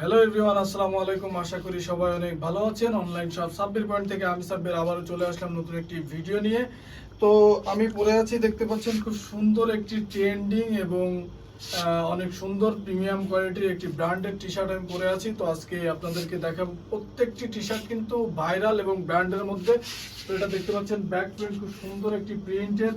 Hello everyone আসসালামু আলাইকুম। আশা করি সবাই অনেক ভালো আছেন। অনলাইন শপ সাব্বির পয়েন্ট থেকে আমি সাব্বির আবারও চলে আসলাম নতুন একটি ভিডিও নিয়ে। তো আমি পরে আছি, দেখতে পাচ্ছেন খুব সুন্দর একটি ট্রেন্ডিং এবং অনেক সুন্দর প্রিমিয়াম কোয়ালিটির একটি ব্র্যান্ডের টি শার্ট আমি পরে আছি। তো আজকে আপনাদেরকে দেখাবো প্রত্যেকটি টি শার্ট কিন্তু ভাইরাল এবং ব্র্যান্ডের মধ্যে। তো এটা দেখতে পাচ্ছেন ব্যাক প্রিন্ট খুব সুন্দর একটি প্রিন্টের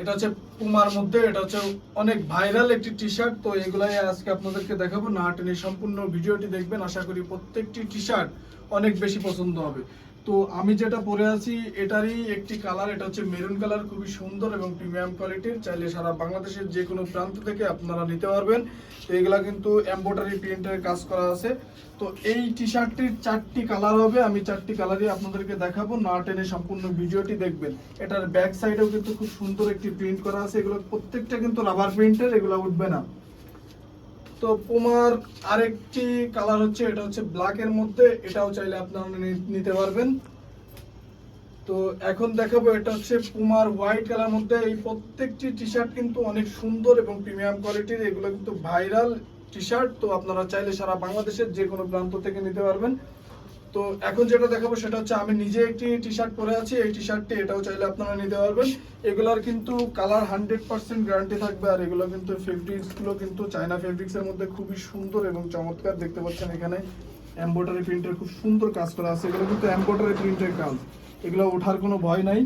এটা হচ্ছে পুমার মধ্যে, এটা হচ্ছে অনেক ভাইরাল একটি টি শার্ট তো এগুলাই আজকে আপনাদেরকে দেখাবো। না টেনে সম্পূর্ণ ভিডিওটি দেখবেন। আশা করি প্রত্যেকটি টি শার্ট অনেক বেশি পছন্দ হবে। তো আমি যেটা পরে আছি, এটারই একটি কালার এটা হচ্ছে মেরুন কালার খুবই সুন্দর এবং প্রিমিয়াম কোয়ালিটির চাইলে সারা বাংলাদেশের যে কোনো প্রান্ত থেকে আপনারা নিতে পারবেন। তো এগুলা কিন্তু এম্ব্রয়ডারি প্রিন্টের কাজ করা আছে। তো এই টি শার্টটির চারটি কালার হবে, আমি চারটি কালারই আপনাদেরকে দেখাবো। না টেনে সম্পূর্ণ ভিডিওটি দেখবেন। এটার ব্যাক সাইডেও কিন্তু খুব সুন্দর একটি প্রিন্ট করা আছে। এগুলো প্রত্যেকটা কিন্তু রাবার প্রিন্টের এগুলো উঠবে না। তো পুমার আরেকটি কালার হচ্ছে, এটা হচ্ছে ব্ল্যাক এর মধ্যে, এটাও চাইলে আপনারা নিতে পারবেন। তো এখন দেখাবো, এটা হচ্ছে পুমার হোয়াইট কালার মধ্যে, এই প্রত্যেকটি টি শার্ট কিন্তু অনেক সুন্দর এবং প্রিমিয়াম কোয়ালিটির এগুলো কিন্তু ভাইরাল টি শার্ট তো আপনারা চাইলে সারা বাংলাদেশের যে কোনো প্রান্ত থেকে নিতে পারবেন। তো এখন যেটা দেখাবো সেটা হচ্ছে আমি নিজে একটি টি শার্ট পরে আছি। এই টি শার্টটি এটাও চাইলে আপনারা নিতে পারবেন। এগুলোর কিন্তু কালার হান্ড্রেড পার্সেন্ট গ্যারান্টি থাকবে আর এগুলো কিন্তু ফেব্রিক্সগুলো কিন্তু চায়না ফেব্রিক্সের মধ্যে খুবই সুন্দর এবং চমৎকার। দেখতে পাচ্ছেন এখানে এম্ব্রয়ডারি প্রিন্টের খুব সুন্দর কাজ করা আছে। এগুলো কিন্তু এম্ব্রয়ডারি প্রিন্টের কাজ। এগুলো ওঠার কোনো ভয় নাই।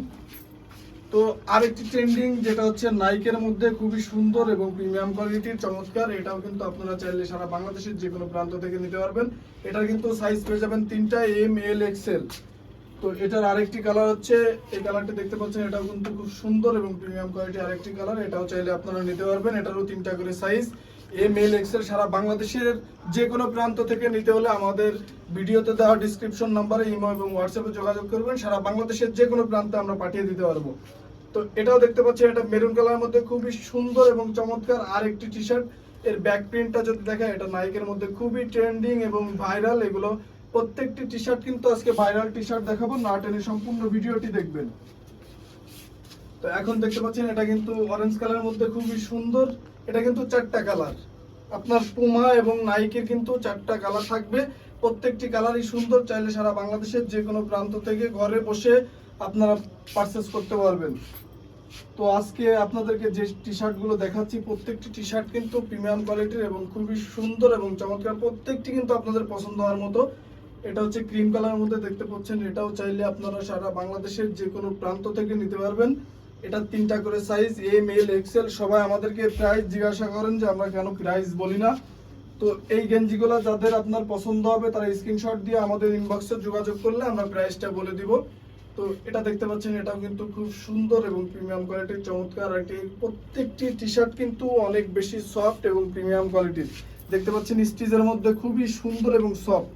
তো আরেকটি ট্রেন্ডিং যেটা হচ্ছে নাইকের মধ্যে খুবই সুন্দর এবং প্রিমিয়াম কোয়ালিটির চমৎকার, এটাও কিন্তু আপনারা চাইলে সারা বাংলাদেশের যে কোনো প্রান্ত থেকে নিতে পারবেন। এটার কিন্তু সাইজ পেয়ে যাবেন তিনটা এম এল এক্সেল তো এটার আরেকটি কালার হচ্ছে, এই কালারটি দেখতে পাচ্ছেন, এটাও কিন্তু খুব সুন্দর এবং প্রিমিয়াম কোয়ালিটি আরেকটি কালার এটাও চাইলে আপনারা নিতে পারবেন। এটারও তিনটা করে সাইজ এম এল এক্সেল সারা বাংলাদেশের যে কোনো প্রান্ত থেকে নিতে হলে আমাদের ভিডিওতে দেওয়া ডিসক্রিপশন নাম্বারে ইমো এবং হোয়াটসঅ্যাপে যোগাযোগ করবেন। সারা বাংলাদেশের যে কোনো প্রান্তে আমরা পাঠিয়ে দিতে পারব। তো এটাও দেখতে পাচ্ছেন এটা মেরুন কালারের মধ্যে খুবই সুন্দর এবং চমৎকার আর একটি টি শার্ট এর ব্যাক প্রিন্টটা যদি দেখা এটা নাইকের মধ্যে খুবই ট্রেন্ডিং এবং ভাইরাল এগুলো প্রত্যেকটি টি শার্ট কিন্তু আজকে ভাইরাল টি শার্ট দেখাবো। না টেনে সম্পূর্ণ ভিডিওটি দেখবেন। তো এখন দেখতে পাচ্ছেন এটা কিন্তু অরেঞ্জ কালারের মধ্যে খুবই সুন্দর। এটা কিন্তু চারটা কালার আপনার পুমা এবং নাইকের কিন্তু চারটা কালার থাকবে। প্রত্যেকটি কালারই সুন্দর। চাইলে সারা বাংলাদেশের যে কোনো প্রান্ত থেকে ঘরে বসে আপনারা পারচেস করতে পারবেন। তো আজকে আপনাদেরকে যে টি শার্টগুলো দেখাচ্ছি, প্রত্যেকটি টি শার্ট কিন্তু প্রিমিয়াম কোয়ালিটির এবং খুবই সুন্দর এবং চমৎকার। প্রত্যেকটি কিন্তু আপনাদের পছন্দ হওয়ার মতো। এটা হচ্ছে ক্রিম কালারের মধ্যে দেখতে পাচ্ছেন। এটাও চাইলে আপনারা সারা বাংলাদেশের যে কোনো প্রান্ত থেকে নিতে পারবেন। এটা তিনটা করে সাইজ এম এল এক্সেল সবাই আমাদেরকে প্রাইস জিজ্ঞাসা করেন যে আমরা কেন প্রাইস বলি না। তো এই গেঞ্জিগুলো যাদের আপনার পছন্দ হবে, তারা স্ক্রিনশট দিয়ে আমাদের ইনবক্সে যোগাযোগ করলে আমরা প্রাইসটা বলে দিব। তো এটা দেখতে পাচ্ছেন, এটাও কিন্তু খুব সুন্দর এবং প্রিমিয়াম কোয়ালিটির চমৎকার একটি প্রত্যেকটি টি শার্ট কিন্তু অনেক বেশি সফট এবং প্রিমিয়াম কোয়ালিটির দেখতে পাচ্ছেন স্টিচের মধ্যে খুবই সুন্দর এবং সফট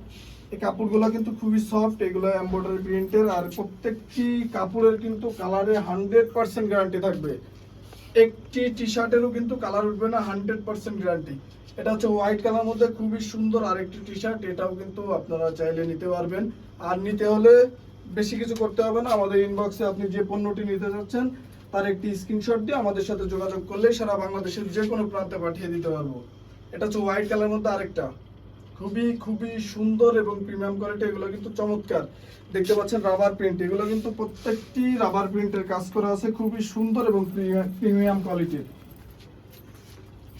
এই কাপড়গুলো কিন্তু খুবই সফট এগুলো এমব্রয়ডারি প্রিন্টের আর প্রত্যেকটি কাপড়ের কিন্তু কালারে হান্ড্রেড পার্সেন্ট গ্যারান্টি থাকবে। একটি টি শার্টেরও কিন্তু কালার উঠবে না হান্ড্রেড পার্সেন্ট গ্যারান্টি এটা হচ্ছে হোয়াইট কালার মধ্যে খুবই সুন্দর আরেকটি টি শার্ট এটাও কিন্তু আপনারা চাইলে নিতে পারবেন। আর নিতে হলে বেশি কিছু করতে হবে না, আমাদের ইনবক্সে আপনি যে পণ্যটি নিতে যাচ্ছেন, তার একটি স্ক্রিনশট দিয়ে আমাদের সাথে যোগাযোগ করলে সারা বাংলাদেশের যে কোনো প্রান্তে পাঠিয়ে দিতে পারব। এটা হচ্ছে হোয়াইট কালার মধ্যে আরেকটা। খুবই খুবই সুন্দর এবং প্রিমিয়াম কোয়ালিটি এগুলো কিন্তু চমৎকার। দেখতে পাচ্ছেন রাবার প্রিন্ট এগুলো কিন্তু প্রত্যেকটি রাবার প্রিন্টের কাজ করা আছে, খুবই সুন্দর এবং প্রিমিয়াম কোয়ালিটির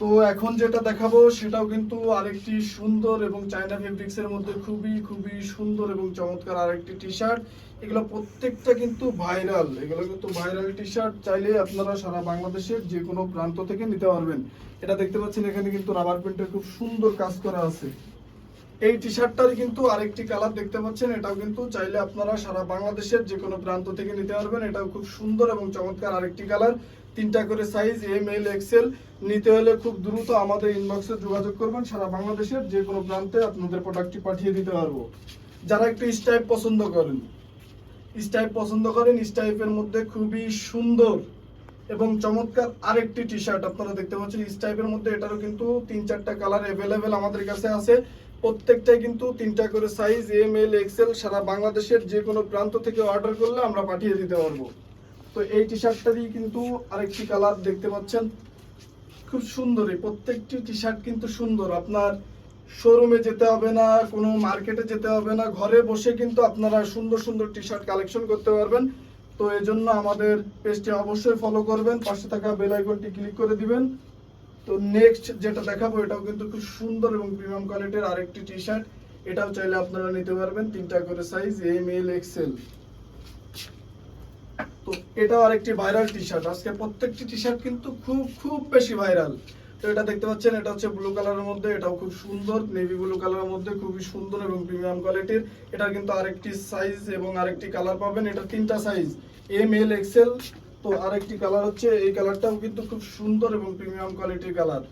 তো এখন যেটা দেখাবো, সেটাও কিন্তু আরেকটি সুন্দর এবং চায়না ফেব্রিক্স এর মধ্যে খুবই খুবই সুন্দর এবং চমৎকার আরেকটি টি শার্ট এগুলো প্রত্যেকটা কিন্তু ভাইরাল এগুলো কিন্তু ভাইরাল টি শার্ট চাইলে আপনারা সারা বাংলাদেশের যে কোনো প্রান্ত থেকে নিতে পারবেন। এটা দেখতে পাচ্ছেন, এখানে কিন্তু রাবার প্রিন্টের খুব সুন্দর কাজ করা আছে। এই টি শার্টটার কিন্তু আরেকটি কালার দেখতে পাচ্ছেন। এটাও কিন্তু চাইলে আপনারা সারা বাংলাদেশের যে কোনো প্রান্ত থেকে নিতে পারবেন। এটাও খুব সুন্দর এবং চমৎকার আরেকটি কালার তিনটা করে সাইজ এম এল এক্সেল নিতে হলে খুব দ্রুত আমাদের ইনবক্সে যোগাযোগ করবেন। সারা বাংলাদেশের যে কোনো প্রান্তে আপনাদের প্রোডাক্টটি পাঠিয়ে দিতে পারব। যারা একটু স্টাইপ পছন্দ করেন স্টাইপ পছন্দ করেন স্টাইপের মধ্যে খুবই সুন্দর এবং চমৎকার আরেকটি টি শার্ট আপনারা দেখতে পাচ্ছেন। স্টাইপের মধ্যে এটারও কিন্তু তিন চারটা কালার অ্যাভেলেবেল আমাদের কাছে আছে। প্রত্যেকটাই কিন্তু তিনটা করে সাইজ এম এল এক্সেল সারা বাংলাদেশের যে কোনো প্রান্ত থেকে অর্ডার করলে আমরা পাঠিয়ে দিতে পারব। তো এই টি শার্টটারই কিন্তু আরেকটি কালার দেখতে পাচ্ছেন। খুব সুন্দরই, প্রত্যেকটি টি শার্ট কিন্তু সুন্দর। আপনার শোরুমে যেতে হবে না, কোনো মার্কেটে যেতে হবে না, ঘরে বসে কিন্তু আপনারা সুন্দর সুন্দর টি শার্ট কালেকশন করতে পারবেন। তো এই জন্য আমাদের পেজটি অবশ্যই ফলো করবেন, পাশে থাকা বেল আইকনটি ক্লিক করে দিবেন। তো নেক্সট যেটা দেখাবো, এটাও কিন্তু খুব সুন্দর এবং প্রিমিয়াম কোয়ালিটির আরেকটি টি শার্ট এটাও চাইলে আপনারা নিতে পারবেন তিনটা করে সাইজ এম এল এক্সেল তো এটাও আরেকটি ভাইরাল টি শার্ট আজকে প্রত্যেকটি টি শার্ট কিন্তু খুব খুব বেশি ভাইরাল তো এটা দেখতে পাচ্ছেন, এটা হচ্ছে ব্লু কালারের মধ্যে, এটাও খুব সুন্দর নেভি ব্লু কালারের মধ্যে খুবই সুন্দর এবং প্রিমিয়াম কোয়ালিটির এটার কিন্তু আরেকটি সাইজ এবং আরেকটি কালার পাবেন। এটা তিনটা সাইজ এম এল এক্সেল তো আরেকটি কালার হচ্ছে, এই কালারটাও কিন্তু খুব সুন্দর এবং প্রিমিয়াম কোয়ালিটির কালার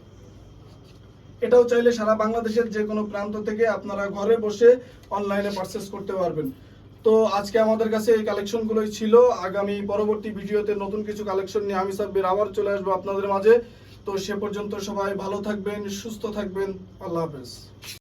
এটাও চাইলে সারা বাংলাদেশের যে কোনো প্রান্ত থেকে আপনারা ঘরে বসে অনলাইনে পারচেস করতে পারবেন। তো আজকে আমাদের কাছে এই কালেকশনগুলোই ছিল। আগামী পরবর্তী ভিডিওতে নতুন কিছু কালেকশন নিয়ে আমি, সাব্বির, আবার চলে আসব আপনাদের মাঝে। তো সে পর্যন্ত সবাই ভালো থাকবেন, সুস্থ থাকবেন। আল্লাহ হাফেজ।